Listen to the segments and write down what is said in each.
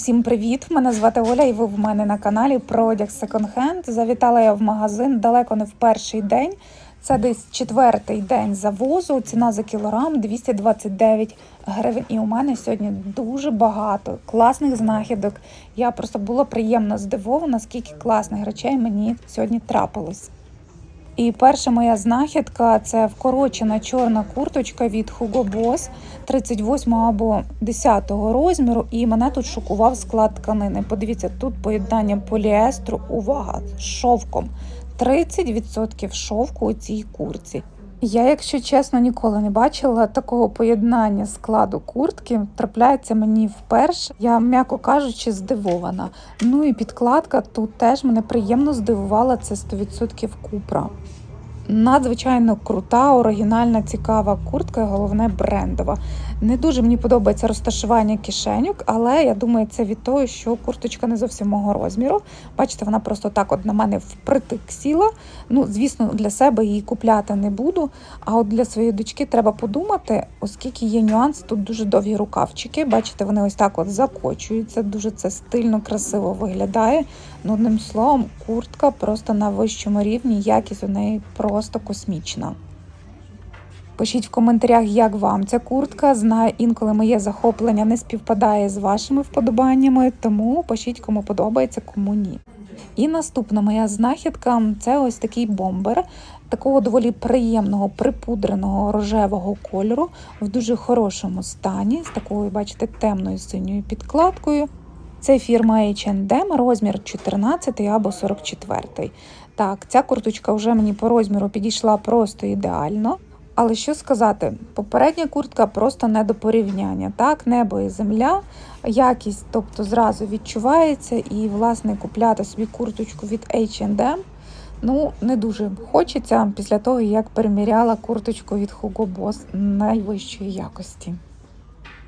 Усім привіт! Мене звати Оля, і ви в мене на каналі про одяг секонд-хенд. Завітала я в магазин далеко не в перший день. Це десь четвертий день завозу. Ціна за кілограм 229 гривень. І у мене сьогодні дуже багато класних знахідок. Я просто була приємно здивована, скільки класних речей мені сьогодні трапилось. І перша моя знахідка це вкорочена чорна курточка від Hugo Boss 38 або 10 розміру. І мене тут шокував склад тканини. Подивіться, тут поєднання поліестру, увага, з шовком. 30% шовку у цій курці. Я, якщо чесно, ніколи не бачила такого поєднання складу куртки. Трапляється мені вперше. Я, м'яко кажучи, здивована. Ну і підкладка тут теж мене приємно здивувала. Це 100% купра. Надзвичайно крута, оригінальна, цікава куртка, головне брендова. Не дуже мені подобається розташування кишеньок, але я думаю, це від того, що курточка не зовсім мого розміру. Бачите, вона просто так от на мене впритик сіла. Ну, звісно, для себе її купляти не буду. А от для своєї дочки треба подумати, оскільки є нюанс, тут дуже довгі рукавчики. Бачите, вони ось так от закочуються, дуже це стильно, красиво виглядає. Ну, одним словом, куртка просто на вищому рівні, якість у неї просто космічна. Пишіть в коментарях, як вам ця куртка. Знаю, інколи моє захоплення не співпадає з вашими вподобаннями, тому пишіть, кому подобається, кому ні. І наступна моя знахідка це ось такий бомбер, такого доволі приємного припудреного рожевого кольору в дуже хорошому стані, з такою, бачите, темною синьою підкладкою. Це фірма H&M, розмір 14 або 44. Так, ця курточка вже мені по розміру підійшла просто ідеально. Але що сказати, попередня куртка просто не до порівняння. Так, небо і земля, якість, тобто зразу відчувається, і, власне, купляти собі курточку від H&M, ну, не дуже хочеться після того, як переміряла курточку від Hugo Boss найвищої якості.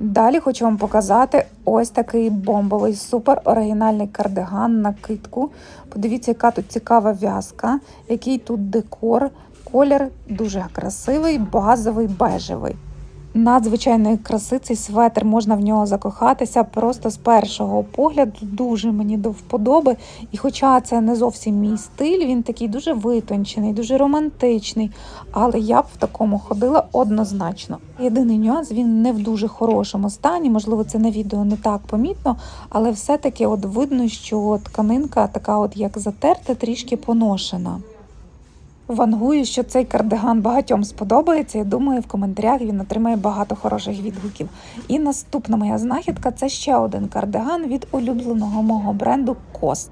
Далі хочу вам показати ось такий бомбовий супер оригінальний кардиган на китку. Подивіться, яка тут цікава в'язка, який тут декор. Колір дуже красивий, базовий, бежевий. Надзвичайної краси цей светр, можна в нього закохатися просто з першого погляду. Дуже мені до вподоби. І хоча це не зовсім мій стиль, він такий дуже витончений, дуже романтичний. Але я б в такому ходила однозначно. Єдиний нюанс він не в дуже хорошому стані. Можливо, це на відео не так помітно, але все-таки от видно, що тканинка така, от як затерта, трішки поношена. Вангую, що цей кардиган багатьом сподобається. і думаю, в коментарях він отримає багато хороших відгуків. І наступна моя знахідка це ще один кардиган від улюбленого мого бренду Кос.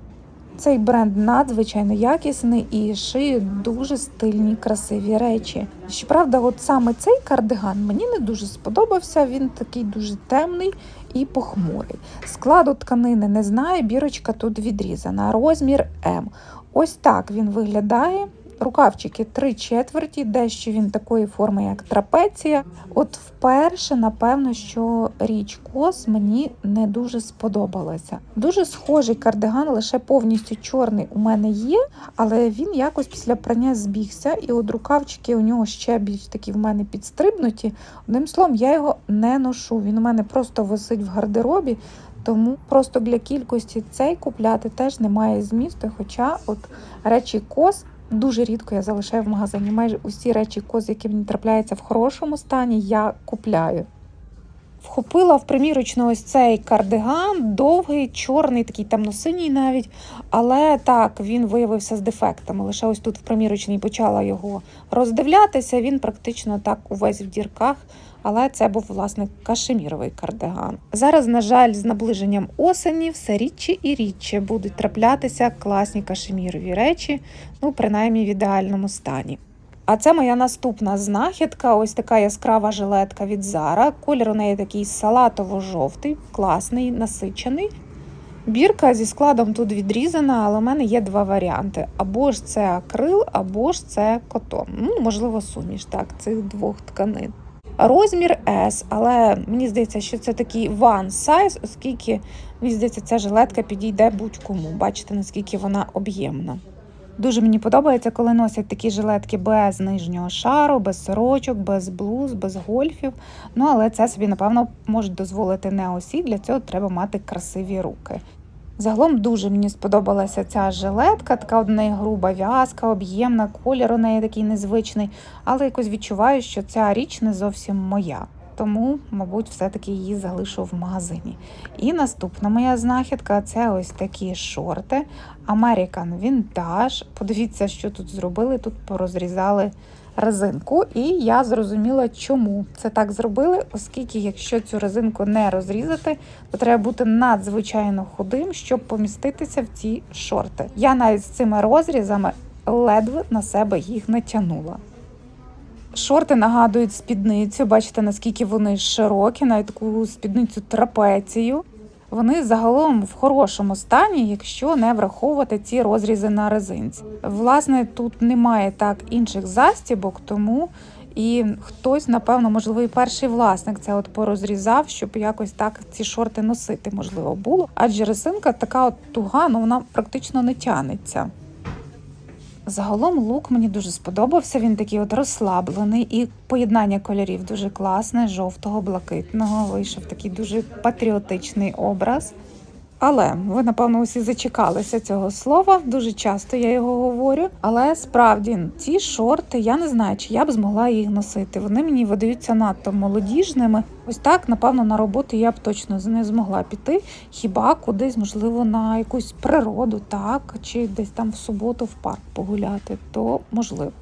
Цей бренд надзвичайно якісний і шиє дуже стильні, красиві речі. Щоправда, от саме цей кардиган мені не дуже сподобався. Він такий дуже темний і похмурий. Складу тканини не знаю, бірочка тут відрізана. Розмір М. Ось так він виглядає. Рукавчики три четверті, дещо він такої форми, як трапеція. От вперше, напевно, що річ кос мені не дуже сподобалася. Дуже схожий кардиган, лише повністю чорний у мене є, але він якось після прання збігся, і от рукавчики у нього ще більш такі в мене підстрибнуті. Одним словом, я його не ношу. Він у мене просто висить в гардеробі. Тому просто для кількості цей купляти теж немає змісту. Хоча от речі кос Дуже рідко я залишаю в магазині. Майже усі речі коз, які мені трапляються в хорошому стані, я купляю. Вхопила в примірочну ось цей кардиган, довгий, чорний, такий темно-синій навіть. Але так, він виявився з дефектами. Лише ось тут в примірочній почала його роздивлятися. Він практично так увесь в дірках. Але це був власне кашеміровий кардиган. Зараз, на жаль, з наближенням осені все рідче і рідче будуть траплятися класні кашемірові речі, ну принаймні в ідеальному стані. А це моя наступна знахідка. Ось така яскрава жилетка від Zara. Колір у неї такий салатово-жовтий, класний, насичений. Бірка зі складом тут відрізана, але в мене є два варіанти: або ж це акрил, або ж це котон. Ну, можливо, суміш так, цих двох тканин. Розмір S, але мені здається, що це такий one size, оскільки, мені здається, ця жилетка підійде будь-кому. Бачите, наскільки вона об'ємна. Дуже мені подобається, коли носять такі жилетки без нижнього шару, без сорочок, без блуз, без гольфів. Ну але це собі, напевно, можуть дозволити не усі. Для цього треба мати красиві руки. Загалом дуже мені сподобалася ця жилетка, така неї груба в'язка, об'ємна, колір у неї такий незвичний, але якось відчуваю, що ця річ не зовсім моя. Тому, мабуть, все-таки її залишу в магазині. І наступна моя знахідка це ось такі шорти American Vintage. Подивіться, що тут зробили. Тут порозрізали резинку, і я зрозуміла, чому це так зробили, оскільки, якщо цю резинку не розрізати, то треба бути надзвичайно худим, щоб поміститися в ці шорти. Я навіть з цими розрізами ледве на себе їх натягнула. Шорти нагадують спідницю. Бачите, наскільки вони широкі, навіть таку спідницю трапецію. Вони загалом в хорошому стані, якщо не враховувати ці розрізи на резинці. Власне, тут немає так інших застібок, тому і хтось, напевно, можливо, і перший власник це от порозрізав, щоб якось так ці шорти носити можливо було. Адже резинка така от туга, ну вона практично не тянеться. Загалом лук мені дуже сподобався. Він такий от розслаблений, і поєднання кольорів дуже класне, жовтого, блакитного. Вийшов такий дуже патріотичний образ. Але ви, напевно, усі зачекалися цього слова. Дуже часто я його говорю. Але справді ці шорти, я не знаю, чи я б змогла їх носити. Вони мені видаються надто молодіжними. Ось так, напевно, на роботу я б точно не змогла піти. Хіба кудись, можливо, на якусь природу, так, чи десь там в суботу в парк погуляти, то можливо.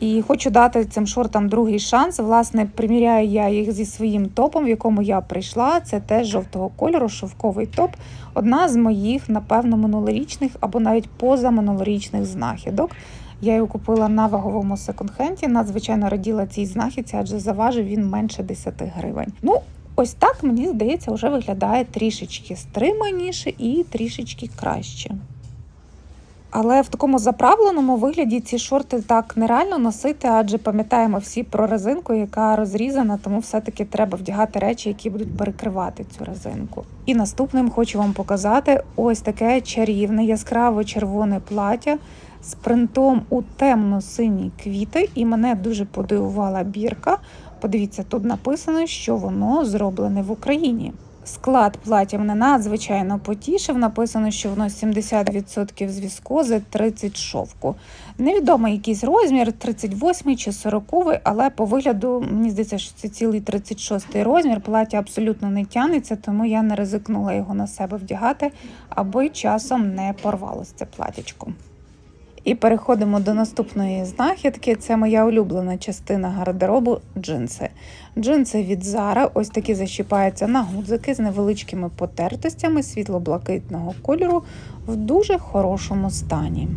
І хочу дати цим шортам другий шанс. Власне, приміряю я їх зі своїм топом, в якому я прийшла. Це теж жовтого кольору, шовковий топ. Одна з моїх, напевно, минулорічних або навіть позаминулорічних знахідок. Я його купила на ваговому секонд-хенді. Надзвичайно раділа цій знахідці, адже заважив він менше 10 гривень. Ну, ось так мені здається, вже виглядає трішечки стриманіше і трішечки краще. Але в такому заправленому вигляді ці шорти так нереально носити, адже пам'ятаємо всі про резинку, яка розрізана, тому все-таки треба вдягати речі, які будуть перекривати цю резинку. І наступним хочу вам показати ось таке чарівне яскраво червоне плаття з принтом у темно-сині квіти, і мене дуже подивувала бірка. Подивіться, тут написано, що воно зроблене в Україні. Склад плаття мене надзвичайно потішив. Написано, що воно 70% з віскози, 30 шовку. Невідомий якийсь розмір, 38 чи 40, але по вигляду мені здається, що це цілий 36 розмір. Плаття абсолютно не тянеться, тому я не ризикнула його на себе вдягати, аби часом не порвалося це платячко. І переходимо до наступної знахідки. Це моя улюблена частина гардеробу джинси. Джинси від Zara, ось такі защіпаються на гудзики з невеличкими потертостями світло-блакитного кольору в дуже хорошому стані.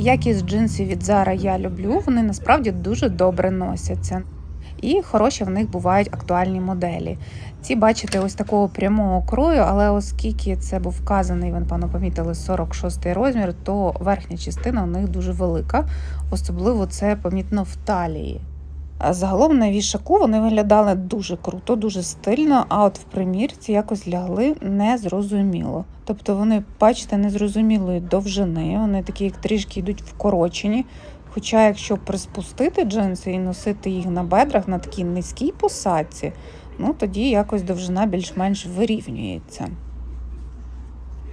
Якість джинсів від Zara я люблю, вони насправді дуже добре носяться. І хороші в них бувають актуальні моделі. Ці, бачите, ось такого прямого крою, але оскільки це був вказаний, ви, напевно, помітили 46 розмір, то верхня частина у них дуже велика, особливо це помітно в талії. Загалом на вішаку вони виглядали дуже круто, дуже стильно, а от в примірці якось лягли незрозуміло. Тобто вони, бачите, незрозумілої довжини, вони такі як трішки йдуть вкорочені. Хоча, якщо приспустити джинси і носити їх на бедрах на такій низькій посадці, ну тоді якось довжина більш-менш вирівнюється.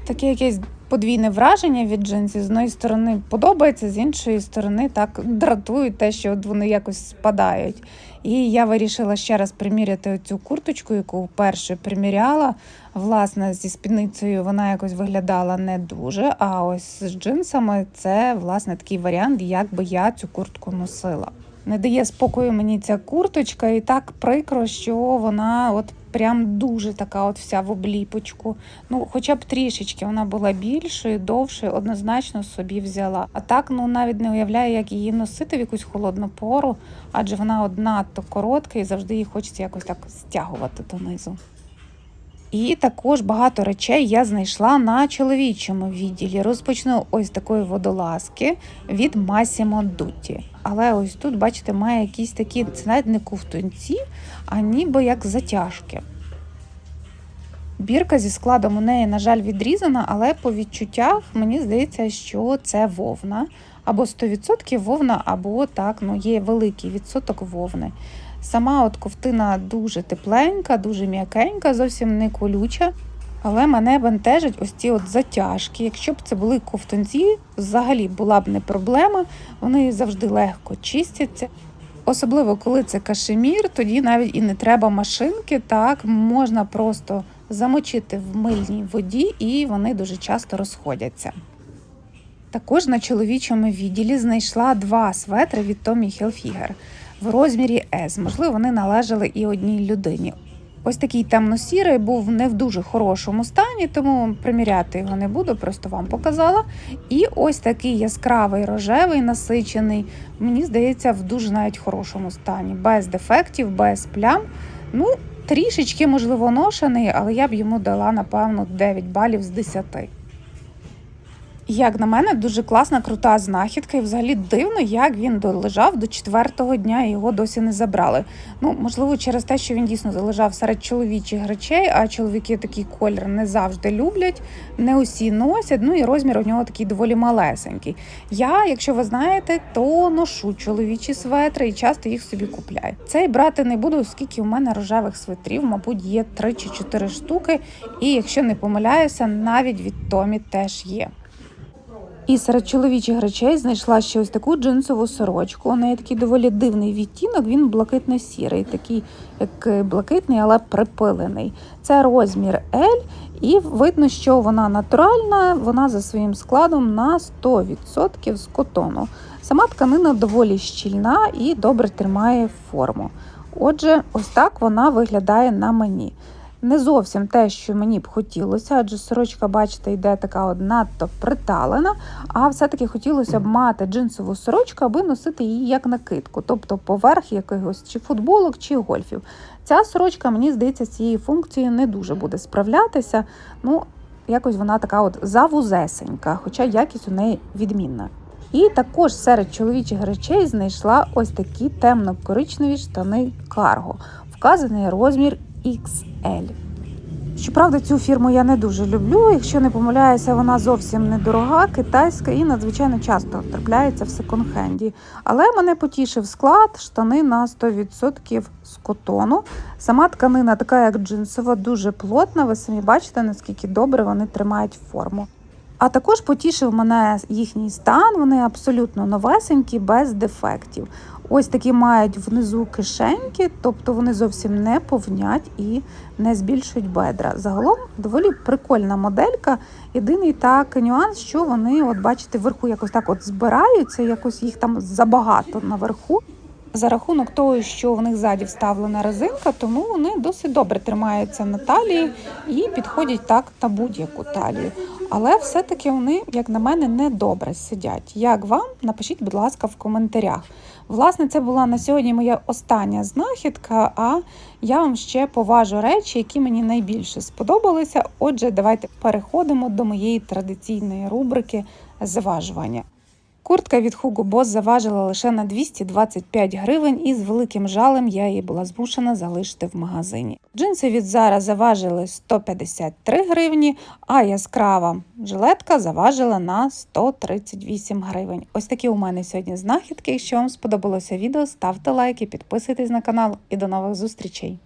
Таке якесь подвійне враження від джинсів. З однієї сторони подобається, з іншої сторони так дратують те, що вони якось спадають. І я вирішила ще раз приміряти цю курточку, яку вперше приміряла. Власне, зі спідницею вона якось виглядала не дуже. А ось з джинсами це власне такий варіант, як би я цю куртку носила. Не дає спокою мені ця курточка, і так прикро, що вона от прям дуже така, от вся в обліпочку. Ну, хоча б трішечки вона була більшою, довшою, однозначно собі взяла. А так, ну навіть не уявляю, як її носити в якусь холодну пору, адже вона от надто коротка і завжди її хочеться якось так стягувати донизу. І також багато речей я знайшла на чоловічому відділі. Розпочну ось такої водолазки від Massimo Dutti. Але ось тут, бачите, має якісь такі, це навіть не ковтунці, а ніби як затяжки. Бірка зі складом у неї, на жаль, відрізана, але по відчуттях мені здається, що це вовна. Або 100% вовна, або так, ну є великий відсоток вовни. Сама от ковтина дуже тепленька, дуже м'якенька, зовсім не колюча. Але мене бентежать ось ці от затяжки. Якщо б це були ковтунці, взагалі була б не проблема. Вони завжди легко чистяться. Особливо, коли це кашемір, тоді навіть і не треба машинки. Так можна просто замочити в мильній воді, і вони дуже часто розходяться. Також на чоловічому відділі знайшла два светри від Tommy Hilfiger в розмірі S. Можливо, вони належали і одній людині. Ось такий темно-сірий був не в дуже хорошому стані, тому приміряти його не буду, просто вам показала. І ось такий яскравий рожевий насичений, мені здається, в дуже навіть хорошому стані, без дефектів, без плям. Ну, трішечки, можливо, ношений, але я б йому дала, напевно, 9 балів з 10. Як на мене, дуже класна, крута знахідка, і взагалі дивно, як він долежав до четвертого дня і його досі не забрали. Ну, можливо, через те, що він дійсно залежав серед чоловічих речей, а чоловіки такий колір не завжди люблять, не усі носять. Ну і розмір у нього такий доволі малесенький. Я, якщо ви знаєте, то ношу чоловічі светри і часто їх собі купляю. Цей брати не буду, оскільки у мене рожевих светрів, мабуть, є 3 чи 4 штуки. І якщо не помиляюся, навіть від Томі теж є. І серед чоловічих речей знайшла ще ось таку джинсову сорочку. У неї такий доволі дивний відтінок, він блакитно-сірий, такий як блакитний, але припилений. Це розмір L, і видно, що вона натуральна, вона за своїм складом на 100% з котону. Сама тканина доволі щільна і добре тримає форму. Отже, ось так вона виглядає на мені. Не зовсім те, що мені б хотілося, адже сорочка, бачите, йде така от надто приталена, а все-таки хотілося б мати джинсову сорочку, аби носити її як накидку, тобто поверх якихось чи футболок, чи гольфів. Ця сорочка, мені здається, цією функцією не дуже буде справлятися. Ну, якось вона така от завузесенька, хоча якість у неї відмінна. І також серед чоловічих речей знайшла ось такі темно-коричневі штани Cargo. Вказаний розмір XL. Щоправда, цю фірму я не дуже люблю. Якщо не помиляюся, вона зовсім недорога, китайська і надзвичайно часто трапляється в секонд-хенді. Але мене потішив склад, штани на 100% з котону. Сама тканина, така як джинсова, дуже плотна. Ви самі бачите, наскільки добре вони тримають форму. А також потішив мене їхній стан. Вони абсолютно новесенькі, без дефектів. Ось такі мають внизу кишеньки, тобто вони зовсім не повнять і не збільшують бедра. Загалом доволі прикольна моделька. Єдиний так нюанс, що вони, от бачите, вверху якось так от збираються, якось їх там забагато наверху. За рахунок того, що в них ззаді вставлена резинка, тому вони досить добре тримаються на талії і підходять так на будь-яку талію. Але все-таки вони, як на мене, не добре сидять. Як вам? Напишіть, будь ласка, в коментарях. Власне, це була на сьогодні моя остання знахідка. А я вам ще поважу речі, які мені найбільше сподобалися. Отже, давайте переходимо до моєї традиційної рубрики зважування. Куртка від Hugo Boss заважила лише на 225 гривень, і з великим жалем я її була змушена залишити в магазині. Джинси від Zara заважили 153 гривні, а яскрава жилетка заважила на 138 гривень. Ось такі у мене сьогодні знахідки. Якщо вам сподобалося відео, ставте лайки, підписуйтесь на канал і до нових зустрічей!